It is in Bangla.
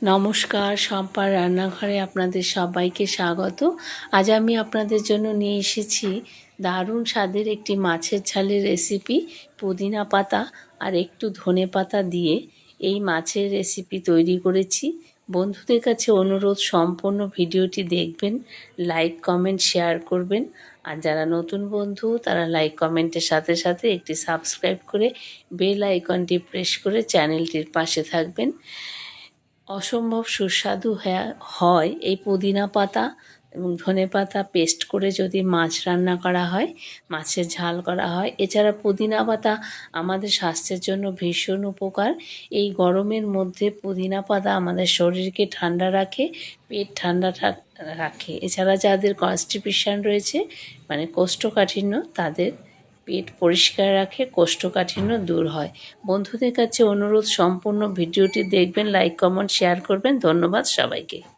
নমস্কার সম্পার রান্নাঘরে আপনাদের সবাইকে স্বাগত। আজ আমি আপনাদের জন্য নিয়ে এসেছি দারুণ স্বাদের একটি মাছের ঝালের রেসিপি পুদিনা পাতা আর একটু ধনে পাতা দিয়ে এই মাছের রেসিপি তৈরি করেছি। বন্ধুদের কাছে অনুরোধ, সম্পূর্ণ ভিডিওটি দেখবেন লাইক কমেন্ট শেয়ার করবেন। আর যারা নতুন বন্ধু, তারা লাইক কমেন্টের সাথে সাথে একটি সাবস্ক্রাইব করে বেল আইকনটি প্রেস করে চ্যানেলটির পাশে থাকবেন। অসম্ভব সুস্বাদু হ্যা- এই পুদিনা পাতা এবং ধনে পাতা পেস্ট করে যদি মাছ রান্না করা হয়, মাছের ঝাল করা হয়, এছাড়া পুদিনা পাতা আমাদের স্বাস্থ্যের জন্য ভীষণ উপকার। এই গরমের মধ্যে পুদিনা পাতা আমাদের শরীরকে ঠান্ডা রাখে, পেট ঠান্ডা রাখে। এছাড়া যাদের কনস্টিপেশন রয়েছে মানে কোষ্ঠকাঠিন্য, তাদের পেট পরিষ্কার রাখে, কোষ্ঠকাঠিন্য দূর হয়। বন্ধুদের কাছে অনুরোধ, সম্পূর্ণ ভিডিওটি দেখবেন, লাইক, কমেন্ট, শেয়ার করবেন। ধন্যবাদ সবাইকে।